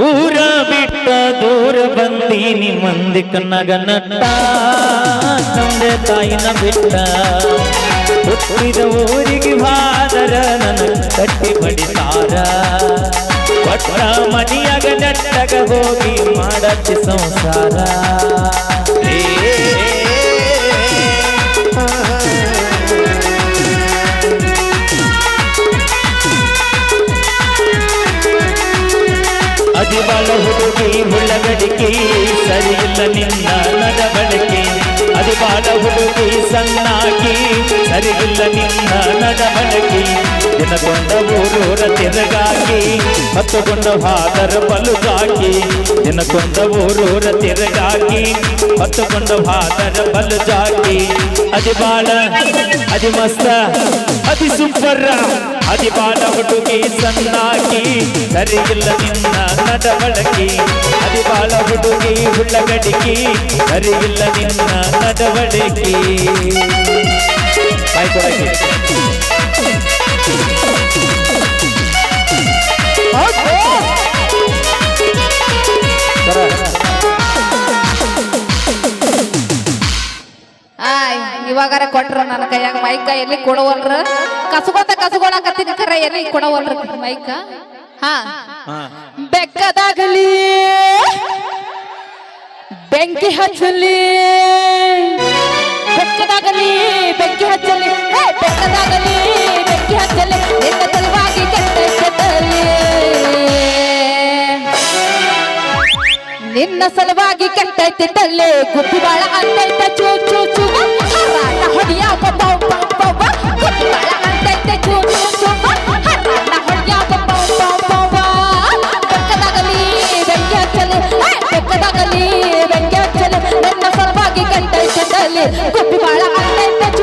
ಊರ ಬಿಟ್ಟ ದೂರ ಬಂದೀನಿ ಮಂದಿ ಕನ್ನಗ ನಟ್ಟ ತಂದೆ ತಾಯಿನ ಬಿಟ್ಟ. ಹುಟ್ಟಿದ ಊರಿಗೆ ಹಾದರ ನನ್ನ ಕಟ್ಟಿ ಬಡಿತಾರ ಪಟ್ಟ ಮನಿಯಾಗ ನಟ್ಟಗ ಹೋಗಿ ಮಾಡಕ್ಕೆ ಸಂಸಾರ. ಏ ಅದಿಬಾಳ ಹುಡುಗಿ ಹುಳ್ಳಗಡಿಕೆ ಸರಿಯಿಲ್ಲ ನಿನ್ನ ನಡವಳಿಕೆ ಅದಿಬಾಳ ಹುಡುಗಿ ಸಣ್ಣಾಗಿ ಸರಿಯಿಲ್ಲ ನಿನ್ನ ನಡವಳಿಕೆ ದಿನಗೊಂಡ ಊರೂರ ತಿರುಗಾಕಿ ಹತ್ತುಕೊಂಡ ಹಾದರ ಬಲುಗಾಕಿ ದಿನಕೊಂಡ ಊರೂರ ತಿರುಗಾಕಿ ಹತ್ತುಕೊಂಡ ಹಾದರ ಬಲುಜಾಕಿ ಅದಿಬಾಳ ಅದಿ ಮಸ್ತ ಅತಿ ಸೂಪರ್ ಅದಿ ಬಾಲ ಹುಡುಗಿ ಸಣ್ಣಾಗಿ, ಸರಿಯಿಲ್ಲ ನಿನ್ನ ನಡವಳಕಿ ಅದಿ ಬಾಲ ಹುಡುಗಿ ಹುಳ್ಳಗಡಿಕೆ ಸರಿಯಿಲ್ಲ ನಿನ್ನ ನಡವಳಿಕೆ ಬಾಯ್ ಇವಾಗಾರ ಕೊಟ್ರ ನನ್ನ ಕೈಯಾಗ ಮೈಕ ಎಲ್ಲಿ ಕೊಡವಲ್ರ? ಕಸಗೋತ ಕಸಗೊಳಕತ್ತೀನಿ ಖರೆ ಎಲ್ಲಿ ಕೊಡವಲ್ರ? ಮೈಕ? ಹಾ. ಬೆಕ್ಕದಾಗಲಿ ಬೆಂಕಿ ಹಚ್ಚಲಿ ಬೆಕ್ಕದಾಗಲಿ. ನಿನ್ನ ಸಲುವಾಗಿ ಕೆಟ್ಟೈತಿ ತಲ್ಲೆ ಗುಬ್ಬಿ ಬಾಳ ಅಂತೈತ ಚೂ ಚೂ ಚೂ ಹರಾಟ ಹೊಡಿಯ ಬಬ್ಬ ಬಬ್ಬ ಬಬ್ಬ ಗುಬ್ಬಿ ಬಾಳ ಅಂತೈತ ಚೂ ಚೂ ಚೂ ಹರಾಟ ಹೊಡಿಯ ಬಬ್ಬ ಬಬ್ಬ ಬಬ್ಬ ಬೆಕ್ಕದಾಗಲಿ ಬೆಂಕಿ ಹಚ್ಚಲಿ ಹೇ, ಬೆಕ್ಕದಾಗಲಿ ಬೆಂಕಿ ಹಚ್ಚಲಿ ನಿನ್ನ ಸಲುವಾಗಿ ಕೆಟ್ಟೈತಿ ತಲ್ಲೆ ಗುಬ್ಬಿ ಬಾಳ ಅಂತೈತ ಚೂ ಚೂ ಚೂ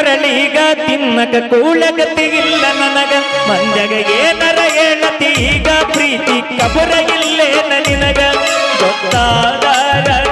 ಕೊರಳೀಗ ತಿನ್ನಕ ಕೂಳಗತಿಗಿಲ್ಲ ನನಗ. ಮಂಜಗ ಏನರ ಹೇಳತಿ ಈಗ ಪ್ರೀತಿ ಕಬುರಗಿಲ್ಲೇನ ನಿನಗ. ಗೊತ್ತಾದಾರ ನಿಮ್ಮ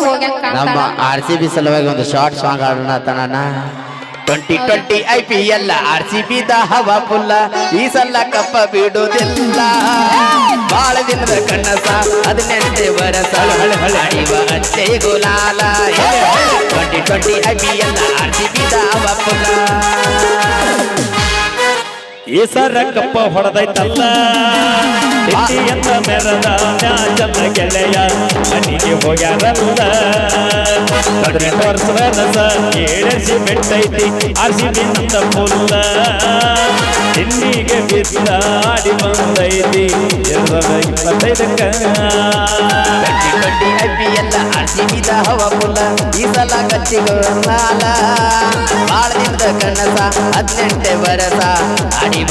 ನಮ್ಮ ಕಾಣ್ತಾನ ಆರ್ ಸಿ ಬಿ ಸಲುವಾಗಿ ಒಂದು ಶಾರ್ಟ್ ಸಾಂಗ್ ಆಡೋಣ ತನ twenty twenty I P L R C B the ಹವಾ ಫುಲ್ಲ ಈ ಸಲ ಕಪ್ಪ ಬಿಡುವುದಿಲ್ಲ ಬಾಳ ದಿನದ ಕಣ್ಣಸ ಹದಿನೆಂಟೇ ವರಸ ಅಡಿವ ಅಚ್ಚೆ ಗುಲಾಲ twenty twenty I P L R C B the ಹವಾ ಫುಲ್ಲ ಈ ಸರ ಕಪ್ಪ ಹೊಡೆದೈತಲ್ಲ ಇಂಡಿಯನ್ನ ಮೆರದ ಮ್ಯಾಚಲ್ಲ ಗೆಳೆಯ ಮನೆಗೆ ಹೋಗ್ಯಾರಲ್ಲ ಹದಿನೆಂಟು ವರ್ಷದ ಏಳಸಿ ಬೆಟ್ಟೈತಿ ಆರ್ಸಿಬಿ ನಂದ ಫುಲ್ಲ ತಿಂಡಿಗೆ ಬಂದೈತಿ, ಎರಡರ ಇಪ್ಪತ್ತೈದಕ್ಕ. ಕಟ್ಟಿ ಕಟ್ಟಿ ಎಲ್ಲ ಹವಾ ಈ ಸಲ ಬಾಳ ಹದಿನೆಂಟೇ ಬರಸ ಅಡಿವ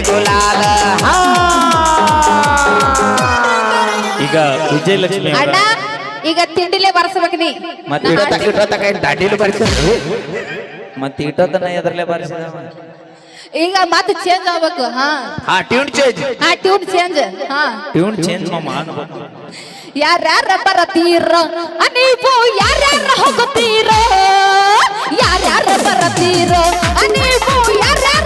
ಗುಲಾಲ. ಹಾ. ಈಗ ವಿಜಯಲಕ್ಷ್ಮಿ ಅವರ ಅಣ್ಣ ಈಗ ತಿಂಡಿಲೇ ಬರ್ಸ್ಬೇಕು ನೀ. ಮತ್ತೆ ನಾ ಇಟ್ಟೊತ್ತ- ಇಟ್ಟೊತ್ತ ಕೈ ದಾಟಿಲು ಬರ್ತಾರೆ ಮತ್ತೆ ಇಟ್ಟೋದನ್ನ ಎದರ್ಲೆ ಬಾರಿಸಿದ ಈಗ ಮತ್ತೆ ಚೇಂಜ್ ಆಗ್ಬೇಕು ಹಾ. ಹಾ ಟ್ಯೂನ್ ಚೇಂಜ್ ಹಾ ಟ್ಯೂನ್ ಚೇಂಜ್ ಹಾ. ಟ್ಯೂನ್ ಚೇಂಜ್ ಮಾಡ್ಬೇಕು. ಯಾರ್ಯಾರ ಬರತೀರ ನೀವು ಯಾರ್ಯಾರ ಹೋಗುತ್ತೀರ ಯಾರ್ಯಾರ ಬರತೀರ ನೀವು ಯಾರ್ಯಾರ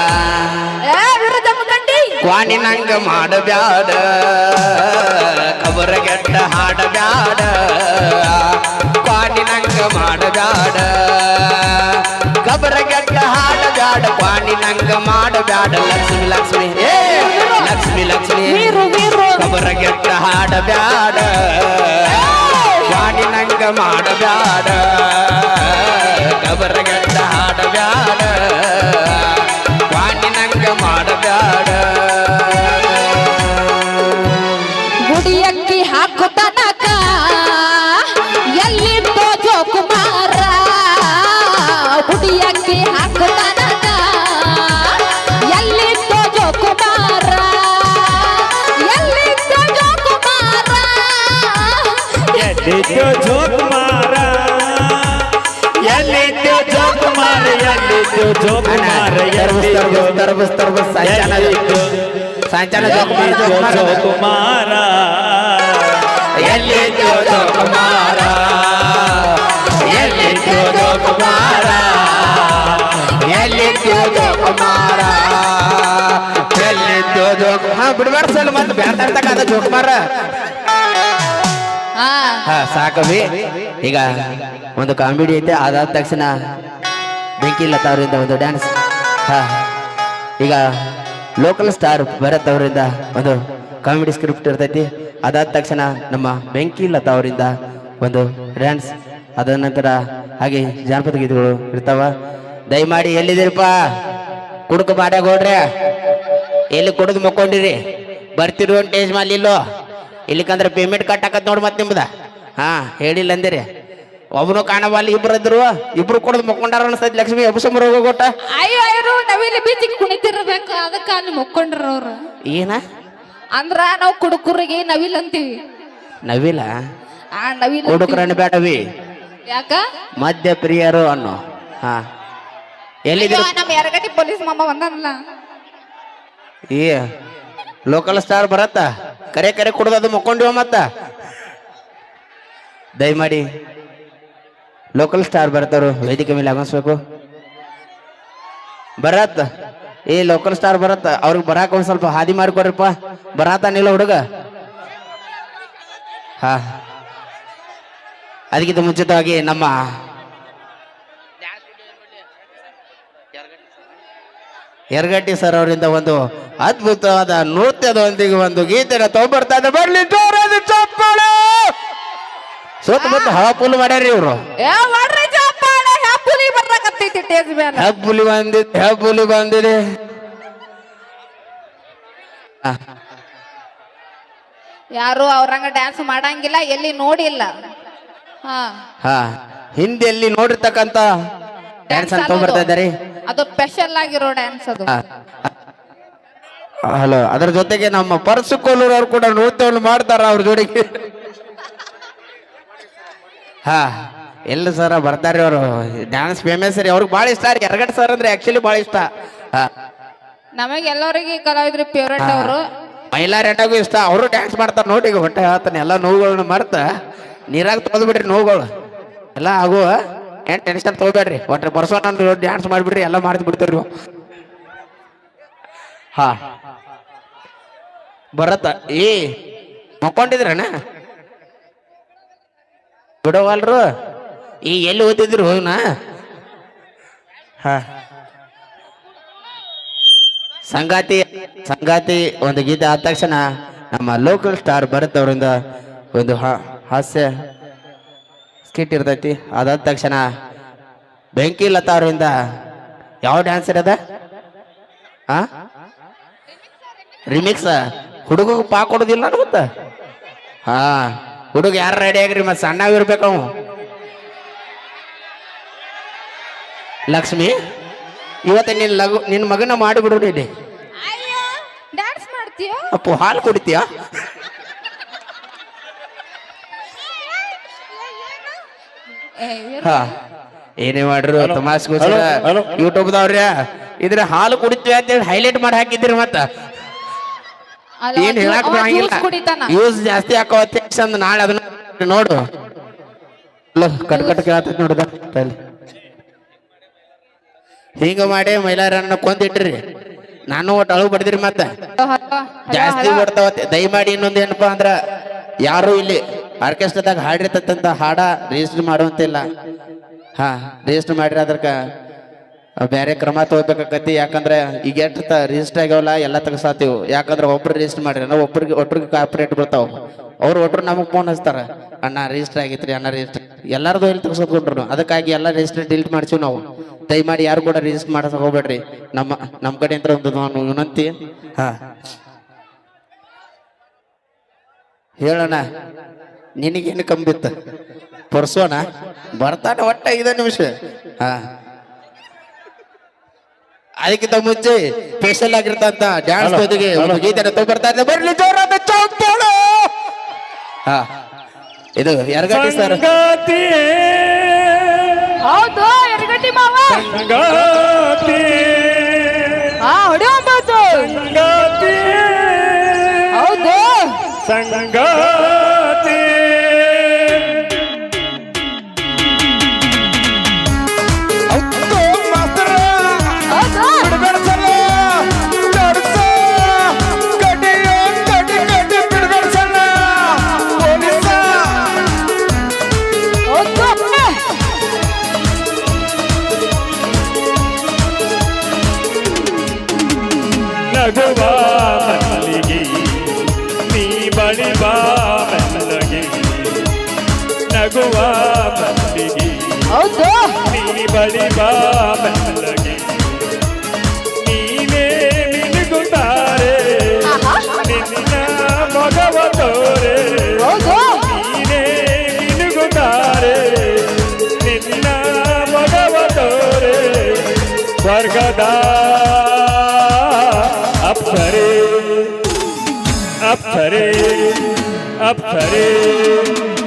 ಮುಖಂಡಿ ಕ್ವಾಣಿನಂಗ ಮಾಡಬ್ಯಾಡ ಕಬರಗೆಟ್ಟ ಹಾಡಬ್ಯಾಡ ಕ್ವಾಣಿನಂಗ ಮಾಡಬ್ಯಾಡ ಕಬರಗೆಟ್ಟ ಹಾಡಬ್ಯಾಡ ಕ್ವಾಣಿನಂಗ ಮಾಡಬ್ಯಾಡ. ಲಕ್ಷ್ಮಿ ಲಕ್ಷ್ಮಿ ಏ ಲಕ್ಷ್ಮಿ ಲಕ್ಷ್ಮಿ ಕಬರ ಗೆಟ್ಟ ಕಬರಗೆಟ್ಟ ಹಾಡಬ್ಯಾಡ ಕ್ವಾಣಿನಂಗ ಮಾಡಬ್ಯಾಡ ಕಬರಗೆಟ್ಟ ಹಾಡಬ್ಯಾಡ. ಗುಡಿಯಕ್ಕಿ ಹಾಕು ತನಕ ಎಲ್ಲಿದ್ದೋ ಜೋಕುಮಾರ ಎಲ್ಲಿದ್ದೋ ಜೋಕುಮಾರ ಎಲ್ಲಿದ್ಯೋ ಜೋಕುಮಾರ ಎಲ್ಲಿದ್ಯೋ ಜೋಕುಮಾರ ಎಲ್ಲಿದ್ಯೋ ಜೋಕುಮಾರ ಎಲ್ಲಿದ್ಯೋ ತರ್ಬಸ್ ತರ್ಬಸ್ ಸಂಚಾನ ಎಲ್ಲಿದ್ಯೋ ಸಂಚಾನ ಎಲ್ಲಿದ್ಯೋ ಜೋಕುಮಾರ ಎಲ್ಲಿದ್ಯೋ ಜೋಕುಮಾರ ಎಲ್ಲಿದ್ಯೋ ಜೋಕುಮಾರ ಎಲ್ಲಿದ್ಯೋ ಜೋಕುಮಾರ ಎಲ್ಲಿದ್ಯೋ ಜೋಕ್ ಹಾ ಬಿಡ್ಬೇಡ ಸಲ್ ಮತ್ತೆ ಬ್ಯಾತಾಡ್ತಕ್ಕ ಜೋಕುಮಾರ ಹಾ. ಹಾ ಸಾಕವಿ ಈಗ ಒಂದು ಕಾಮಿಡಿ ಐತೆ ಅದಾದ ತಕ್ಷಣ ಬೆಂಕಿ ಲತಾ ಅವರಿಂದ ಒಂದು ಡ್ಯಾನ್ಸ್ ಹಾ. ಈಗ ಲೋಕಲ್ ಸ್ಟಾರ್ ಭರತ್ ಅವರಿಂದ ಒಂದು ಕಾಮಿಡಿ ಸ್ಕ್ರಿಪ್ಟ್ ಇರ್ತೈತಿ. ಅದಾದ ತಕ್ಷಣ ನಮ್ಮ ಬೆಂಕಿ ಲತಾ ಅವರಿಂದ ಒಂದು ಡ್ಯಾನ್ಸ್ ಅದ ನಂತರ ಹಾಗೆ ಜಾನಪದ ಗೀತೆಗಳು ಇರ್ತಾವ. ದಯಮಾಡಿ ಎಲ್ಲಿದ್ದೀರಪ್ಪ? ಕುಡುಕು ಮಾಡ್ಯಾಗ ಹೋಡ್ರೆ ಎಲ್ಲಿ ಕುಡುದು ಮಕ್ಕೊಂಡಿರಿ? ಬರ್ತಿರು ಟೇಜ್ ಮಾಲ್ ಇಲ್ಲೋ? ಇಲ್ಲಿಕಂದ್ರೆ ಪೇಮೆಂಟ್ ಕಟ್ಟಾಕತ್ ನೋಡಿ ಮತ್ತೆ ನಿಮ್ದ. ಹಾ ಹೇಳಿಲ್ಲ ಅಂದಿರಿ. ಒಬ್ಬನು ಕಾಣವಲ್ಲ ಇಬ್ರು ಇದ್ರು. ಇಬ್ರು ಕುಡ್ದು ಮಕ್ಕೊಂಡಾರ ಅನ್ಸತ್ ಲಕ್ಷ್ಮಿ ಎಬ್ಸಂಬರ್ ಹೋಗೋಟ ಅಯ್ಯೋ ಅಯ್ಯೋ ನಾವಿಲ್ಲಿ ಬೀಚಿಗೆ ಕುಣಿತಿರ್ಬೇಕು. ಅದಕ್ಕೆ ಅಲ್ಲಿ ಮುಕ್ಕೊಂಡ್ರ ಅವ್ರು. ಏನ? ಅಂದ್ರ ನಾವು ಕುಡುಕರಿಗೆ ನವಿಲ್ ಅಂತೀವಿ. ನವಿಲ ಆ ನವಿಲ್ ಅಂತೀವಿ. ಕುಡುಕ್ರನ್ ಬೇಡವಿ ಯಾಕ? ಮದ್ಯ ಪ್ರಿಯರು ಅನ್ನೋ. ಹಾ. ನಮ್ಮ ಎರಗಟ್ಟಿ ಪೊಲೀಸ್ ಮಾಮ ಈ ಲೋಕಲ್ ಸ್ಟಾರ್ ಬರತ್ತ? ಕರೆ ಕರೆ ಕುಡ್ದು ಅದು ಮಕ್ಕೊಂಡಿವ ಮತ್ತ? ದಯಮಾಡಿ ಲೋಕಲ್ ಸ್ಟಾರ್ ಬರ್ತಾರು ವೇದಿಕೆ ಮೇಲೆ ಆಗಮಿಸ್ಬೇಕು. ಬರತ್ತ? ಏ ಲೋಕಲ್ ಸ್ಟಾರ್ ಬರತ್ತ? ಅವ್ರಿಗೆ ಬರಾಕ ಒಂದ್ ಸ್ವಲ್ಪ ಹಾದಿ ಮಾಡಿಕೊಡ್ರಪ್ಪ ಬರಾತಾನಿಲ್ಲ ಹುಡುಗ. ಹಾ. ಅದಕ್ಕಿಂತ ಮುಂಚಿತವಾಗಿ ನಮ್ಮ ಯರ್ಗಟ್ಟಿ ಸರ್ ಅವರಿಂದ ಒಂದು ಅದ್ಭುತವಾದ ನೃತ್ಯದೊಂದಿಗೆ ಒಂದು ಗೀತೆನ ತಗೊಂಡ್ಬರ್ತಾ ಇದೆ ಬರ್ಲಿ ಜೋರಾದ ಚಪ್ಪಾಳೆ. ಸೋತ್ ಬಂದು ಹವಾಪುಲ್ ಮಾಡ್ಯಾರಿ ಇವ್ರು. ಹಬ್ಬುಲಿ ಬಂದಿದೆ ಹೆಬ್ಬುಲಿ ಬಂದಿದೆ. ಯಾರು ಅವ್ರಂಗ ಡ್ಯಾನ್ಸ್ ಮಾಡಂಗಿಲ್ಲ ಎಲ್ಲಿ ನೋಡಿಲ್ಲ. ಹಾ. ಹಾ ಹಿಂದೆಲ್ಲಿ ನೋಡಿರ್ತಕ್ಕಂತ ಡ್ಯಾನ್ಸ್ ಅಂತ ಬರ್ತಾ ಇದ್ದಾರೆ. ಅದು ಸ್ಪೆಷಲ್ ಆಗಿರೋ ಡ್ಯಾನ್ಸ್ ಅದು. ಹಲೋ ಅದರ ಜೊತೆಗೆ ನಮ್ಮ ಪರಸು ಕೊಲ್ಲೂರು ಅವ್ರು ಕೂಡ ನೃತ್ಯವನ್ನು ಮಾಡ್ತಾರ ಅವ್ರ ಜೋಡಿಗೆ. ಹಾ ಎಲ್ಲ ಸರ ಬರ್ತಾರೆ ಅವರು ಡ್ಯಾನ್ಸ್ ಫೇಮಸ್ ರೀ. ಅವ್ರಿಗೆ ಭಾಳ ಇಷ್ಟ ರೀ. ಎರಗಡೆ ಸರ್ ಅಂದ್ರೆ ಆಕ್ಚುಲಿ ಭಾಳ ಇಷ್ಟ. ಹಾ. ನಮಗೆ ಎಲ್ಲರಿಗೂ ಕಲಾವಿದ್ರಿ ಫೇವ್ರೆಟ್ ಅವರು. ಮಹಿಳಾ ರೆಡ್ಡಾಗೂ ಇಷ್ಟ. ಅವರು ಡ್ಯಾನ್ಸ್ ಮಾಡ್ತಾರೆ ನೋಡಿ ಈಗ ಹೊಟ್ಟೆ ಹೇಳ್ತಾನೆ ಎಲ್ಲ ನೋವುಗಳನ್ನ ಮರ್ತ. ನೀರಾಗ ತೊಳೆದು ಬಿಡ್ರಿ ನೋವುಗಳು. ಎಲ್ಲ ಆಗುವ ಏನ್ ಟೆನ್ಷನ್ ತಗೋಬೇಡ್ರಿ. ಒಟ್ರೆ ಬರ್ಸೋಣ ಅಂದ್ರೆ ಡ್ಯಾನ್ಸ್ ಮಾಡಿಬಿಡ್ರಿ, ಎಲ್ಲ ಮಾಡಿದ್ ಬಿಡ್ತೀರಿ ಹಾ. ಬರತ್ತ. ಏ ಮಕ್ಕೊಂಡಿದ್ರಣ್ಣ ಬಿಡವಲ್ರು? ಈ ಎಲ್ಲಿ ಓದಿದ್ರು ಹೋಗ್ನಾ? ಹಾ. ಸಂಗಾತಿ ಸಂಗಾತಿ, ಒಂದು ಗೀತೆ ಆದ ತಕ್ಷಣ ನಮ್ಮ ಲೋಕಲ್ ಸ್ಟಾರ್ ಭರತ್ ಅವರಿಂದ ಒಂದು ಹಾ- ಹಾಸ್ಯ ಸ್ಕಿಟ್ ಇರ್ತೈತಿ. ಅದಾದ ತಕ್ಷಣ ಬೆಂಕಿ ಲತಾ ಅವರಿಂದ ಯಾವ ಡ್ಯಾನ್ಸ್ ಇರದ ಆ? ರಿಮಿಕ್ಸ್ ಹುಡುಗ ಪಾ ಕೊಡೋದಿಲ್ಲ ಗೊತ್ತ ಹಾ ಹುಡುಗ ಯಾರು ರೆಡಿ ಆಗ್ರಿ ಮತ್ತೆ ಸಣ್ಣಾಗಿರ್ಬೇಕು ಅವು. ಲಕ್ಷ್ಮಿ ಇವತ್ತು ನಿನ್ನ ಲಗು ನಿನ್ನ ಮಗನ ಮಾಡಿಬಿಡು ಅಪ್ಪು ಹಾಲು ಕುಡಿತೀಯ ಏ, ಇರು. ಹಾ. ಏನೇ ಮಾಡ್ರು ತಮಾಸ್ಗೋಸ್ಕರ ಯೂಟ್ಯೂಬ್ ಹಲೋ. ಯೂಟ್ಯೂಬ್ದವ್ರ ಇದ್ರ ಹಾಲು ಕುಡಿತೀವಿ ಅಂತೇಳಿ ಹೈಲೈಟ್ ಮಾಡಿ ಹಾಕಿದ್ರಿ ಮತ್ತ. ಏನ್ ಹೇಳಕ್ ಬರಂಗಿಲ್ಲ ಕುಡಿತಾನ. ಯೂಸ್ ಜಾಸ್ತಿ ಹಾಕೋ ಚಂದ ನಾಳೆ ಅದನ್ನ ನೋಡು. ಅಲ್ಲ ಕಟ್ ಕಟ್ ಕೇಳತ್ತ ನೋಡುದ ಹಿಂಗ ಮಾಡಿ ಮೈಲಾರನ್ನ ಕೊಂದಿಟ್ರಿ. ನಾನು ಒಟ್ಟು ಅಳು ಬಡ್ದಿರಿ ಮತ್ತೆ. ಜಾಸ್ತಿ ಓಡ್ತಾವ ದಯಮಾಡಿ ಇನ್ನೊಂದು ಏನಪ್ಪಾ ಅಂದ್ರ, ಯಾರು ಇಲ್ಲಿ ಆರ್ಕೆಸ್ಟ್ರಾದಾಗ ಹಾಡಿರ್ತಕ್ಕಂಥ ಹಾಡ ರಿಜಿಸ್ಟರ್ ಮಾಡುವಂತಿಲ್ಲ ಹಾ ರಿಜಿಸ್ಟರ್ ಮಾಡಿರಿ ಅದಕ್ಕ ಬೇರೆ ಕ್ರಮ ತಗೋಬೇಕಾಕತಿ ಯಾಕಂದ್ರೆ ಈಗ ಎಷ್ಟು ರಿಜಿಸ್ಟರ್ ಆಗ್ಯಾವಲ್ಲ, ಎಲ್ಲ ತಗಸಾತೀವಿ. ಯಾಕಂದ್ರೆ ಒಬ್ರು ರಿಜಿಸ್ಟರ್ ಮಾಡ್ರಿ ನಾವು ಒಬ್ರಿಗೆ ಒಟ್ರಿಗೆ ಕಾಪರೇಟ್ ಬರ್ತಾವ. ಅವ್ರು ಒಟ್ರು ನಮಗೆ ಫೋನ್ ಹಚ್ತಾರ, ಅಣ್ಣ ರಿಜಿಸ್ಟರ್ ಆಗೈತ್ರಿ, ಅಣ್ಣ ರಿಜಿಸ್ಟರ್ ಎಲ್ಲಾರ್ದು ಎಲ್ಲಿ ತಗಸ್ಕೊಂಡ್ರು ಅದಕ್ಕಾಗಿ ಎಲ್ಲ ರಿಜಿಸ್ಟರ್ ಡಿಲೀಟ್ ಮಾಡ್ತೀವಿ ನಾವು. ದಯಮಾಡಿ ಯಾರು ಕೂಡ ರಿಜಿಸ್ಟರ್ ಮಾಡಕ್ ಹೋಗ್ಬೇಡ್ರಿ. ನಮ್ಮ ನಮ್ಮ ಕಡೆ ಅಂತ ಒಂದು ನಾನು ವಿನಂತಿ. ಹಾ. ಹೇಳೋಣ ನಿನಗೇನು ಕಂಬಿತ್ತ? ಪರ್ಸೋಣ. ಬರ್ತಾನೆ ಒಟ್ಟ ಐದು ನಿಮಿಷ. ಹಾ. ಅದಕ್ಕಿಂತ ಮುಂಚೆ ಸ್ಪೆಷಲ್ ಆಗಿರ್ತಂತ ಡ್ಯಾನ್ಸ್ ಜೊತೆಗೆ ಒಂದು ಗೀತೆನ ತಗೊಂಡ್ಬರ್ತಾ ಇದ್ದೆ. ಬರ್ಲಿ ಜೋರಾದ ಚೌಕ್ತಾಳು ಹಾ. ಇದು ಯಾರ್ಗಟ್ಟಿ ಸರ್? ಹೌದು. ಎಡಗಟ್ಟಿ ಮಾವ ಸಂಗಾತಿಯೇ ಹಾ ಹೊಡೆಯಬಹುದು ಸಂಗಾತಿಯೇ ಹೌದು. ಸಂಗಾತಿಯೇ अप्सरे अप्सरे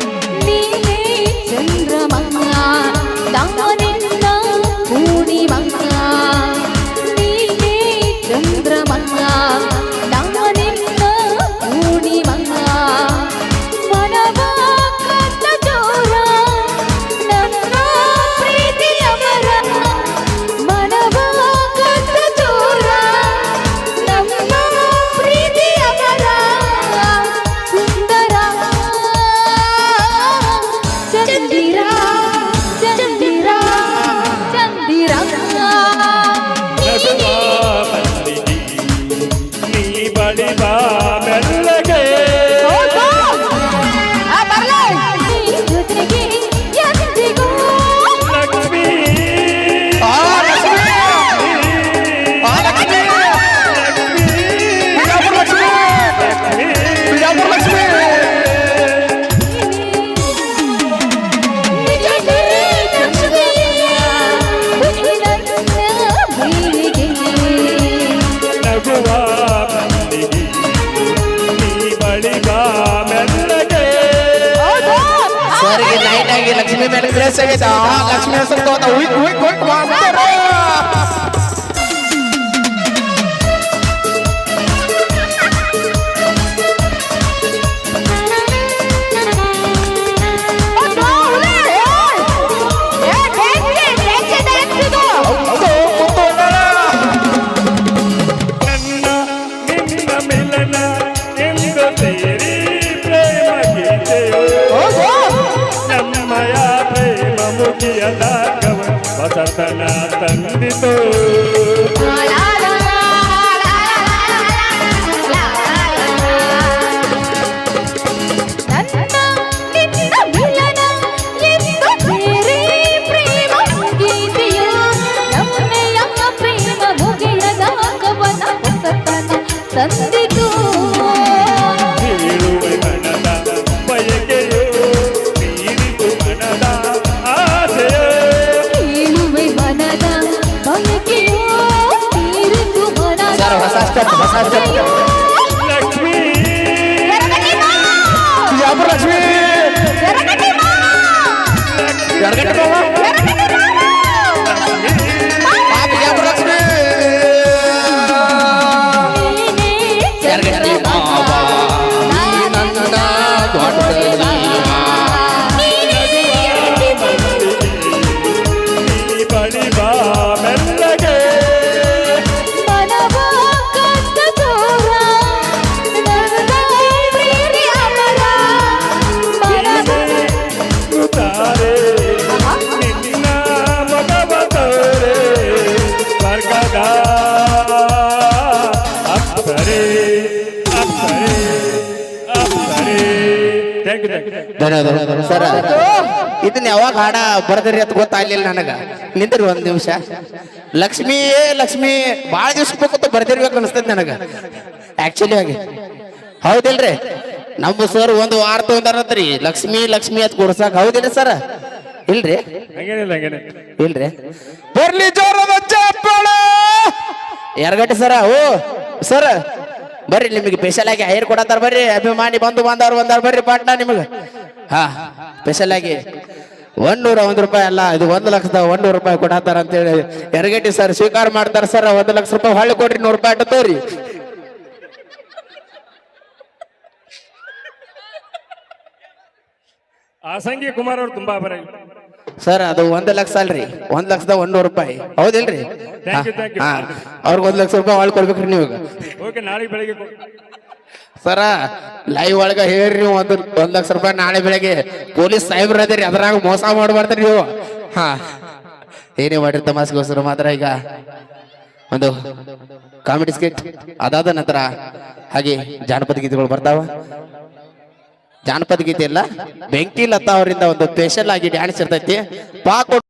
ಲಕ್ಷ್ಮಿ ಮೇಲೆ ಪ್ಲೇಸ್ ಆಗೈತೆ ಆ ಲಕ್ಷ್ಮಿ ಹೆಸರು ತಗೋತ ಉಯ್ಕ್ ಉಯ್ಕ್ ಉಯ್ಕ್ ಮಾಡ್ತಾರೆ. ಹೌದು, তো ಸರ್, ಹೊಸ step, ಹೊಸ step. ಲಕ್ಷ್ಮೀ! ಲಕ್ಷ್ಮಿ? ಸರ್. ಇದನ್ನ ಯಾವಾಗ ಹಾಡ ಬರ್ದ್ರಿ ಅಂತ ಗೊತ್ತಾಗ್ಲಿಲ್ಲ ನನಗ. ನಿಂದ್ರಿ ಒಂದ್ ನಿಮಿಷ. ಲಕ್ಷ್ಮೀ ಲಕ್ಷ್ಮಿ ಬಾಳ ದಿವ್ಸ ಬೇಕಂತ ಬರ್ದಿರ್ಬೇಕು ಅನಿಸ್ತೈತಿ ನನಗ. ಆಕ್ಚುಲಿ ಆಗಿ. ಹೌದಿಲ್ರಿ? ನಮ್ಮ ಸರ್ ಒಂದು ವಾರ ತಗೊಂಡ್ರಿ ಲಕ್ಷ್ಮಿ ಲಕ್ಷ್ಮಿ ಅಂತ ಕೊಡ್ಸಾಕ ಹೌದಿಲ್ಲ ಸರ್? ಇಲ್ರಿ? ಇಲ್ರಿ? ಬರ್ಲಿ ಜೋರದ ಚಪ್ಪಾಳ ಎರಗಟ್ಟಿ ಸರ ಓ ಸರ್ ಬರ್ರಿ ನಿಮಗೆ ಸ್ಪೆಷಲ್ ಆಗಿ ಹೈರ್ ಕೊಡತ್ತಾರ ಬರ್ರಿ. ಅಭಿಮಾನಿ ಬಂದು ಬಂದವ್ರು ಬಂದಾರ ಬರ್ರಿ ಪಾಟ್ನ ನಿಮಗೆ. ಹಾ ಸ್ಪೆಷಲ್ ಆಗಿ ಒಂದೂರ ಒಂದ್ ರೂಪಾಯಿ ಅಲ್ಲ ಇದು ಒಂದು ಲಕ್ಷದ ಒಂದೂರು ರೂಪಾಯಿ ಕೊಡತಾರ ಅಂತ ಹೇಳಿ ಎರಗಟ್ಟಿ ಸರ್ ಸ್ವೀಕಾರ ಮಾಡ್ತಾರ ಸರ್ ಒಂದು ಲಕ್ಷ ರೂಪಾಯಿ ಹೊಳ್ಳಿ ಕೊಡ್ರಿ ನೂರು ರೂಪಾಯಿ ಅಟ್ಟ ತೋರಿ ಆಸಂಗಿ ಕುಮಾರ್ ಅವ್ರು ತುಂಬಾ ಬರ ಸರ್ ಅದು ಒಂದ್ ಲಕ್ಷ ಅಲ್ರಿ ಒಂದ್ ಲಕ್ಷದ ಒಂದೂರು ರೂಪಾಯಿ. ಹೌದಿಲ್ರಿ. ಹಾ ಅವ್ರಿಗೆ ಒಂದ್ ಲಕ್ಷ ರೂಪಾಯಿ ಹೊಳ್ಳಿ ಕೊಡ್ಬೇಕ್ರಿ ನೀವು ಓಕೆ ನಾಳೆ ಬೆಳಿಗ್ಗೆ ಸರ ಲೈವ್ ಒಳಗ ಹೇಳ್ರಿ ನೀವು ಒಂದು ಒಂದ್ ಲಕ್ಷ ರೂಪಾಯಿ ನಾಳೆ ಬೆಳಗ್ಗೆ ಪೊಲೀಸ್ ಸಾಹೇಬ್ರ ಅದಿರಿ, ಅದ್ರಾಗ ಮೋಸ ಮಾಡ್ಬಾರ್ದ್ರಿ ನೀವು. ಹಾ. ಏನೇ ಮಾಡಿರಿ ತಮಾಸ್ಗೋಸ್ಕರ ಮಾತ್ರ ಈಗ. ಒಂದು ಕಾಮಿಡಿ ಸ್ಕಿಟ್ ಅದಾದ ನಂತರ ಹಾಗೆ ಜಾನಪದ ಗೀತೆಗಳು ಬರ್ತಾವ. ಜಾನಪದ ಗೀತೆ ಇಲ್ಲ ಬೆಂಕಿ ಲತಾ ಅವರಿಂದ ಒಂದು ಸ್ಪೆಷಲ್ ಆಗಿ ಡ್ಯಾನ್ಸ್ ಇರ್ತೈತಿ. ಪಾ ಕೊಟ್ಟು